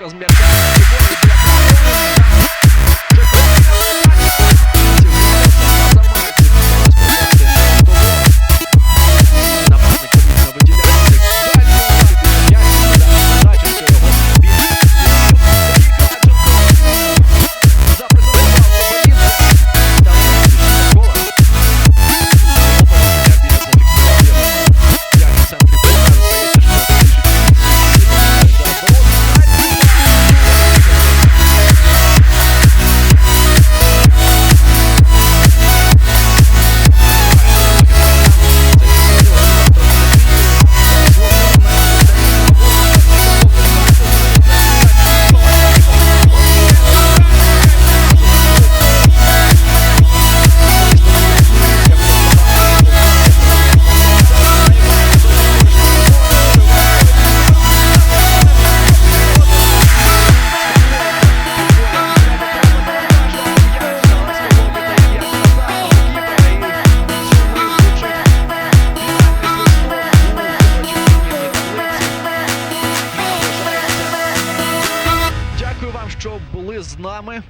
Os mercados. Були з нами.